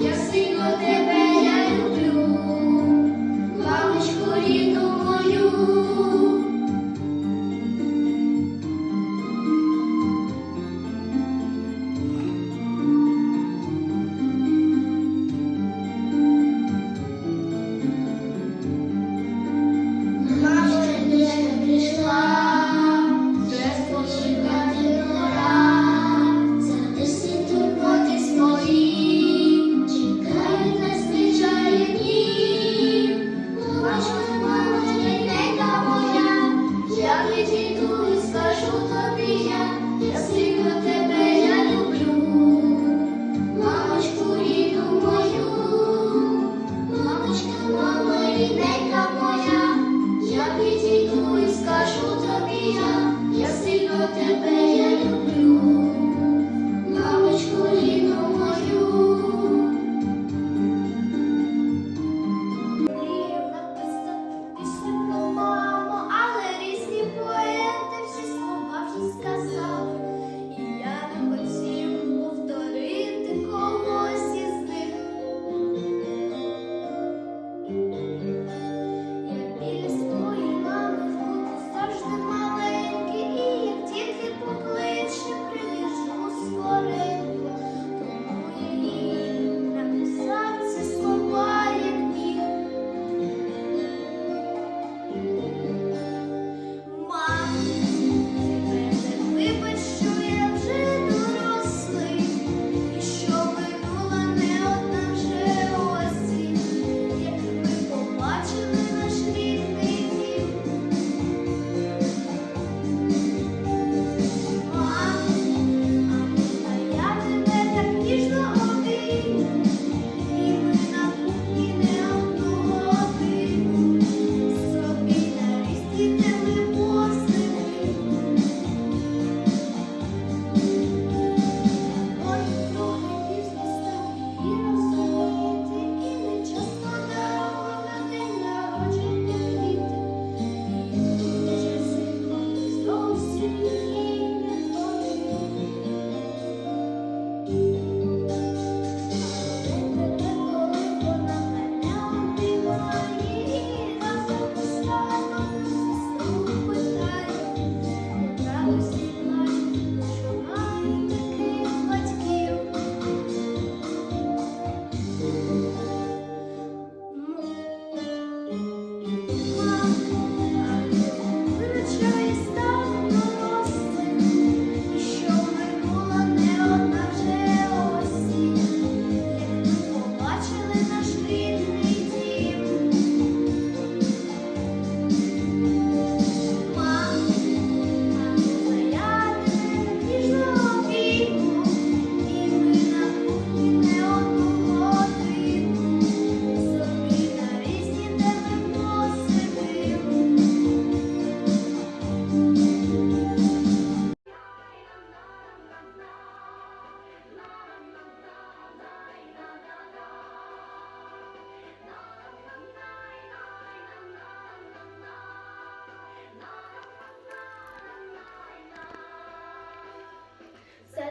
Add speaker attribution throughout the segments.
Speaker 1: E assim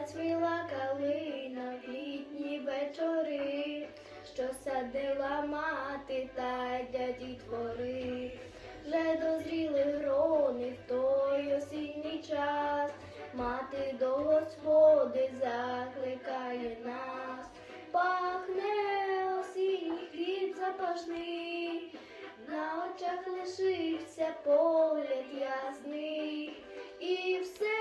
Speaker 1: зацвіла калина в літні вечори, що садила мати та дяді твори, вже дозріли грони в той осінній час, мати до господи закликає нас, пахне осінній хліб запашний, на очах лишився погляд ясний. І все.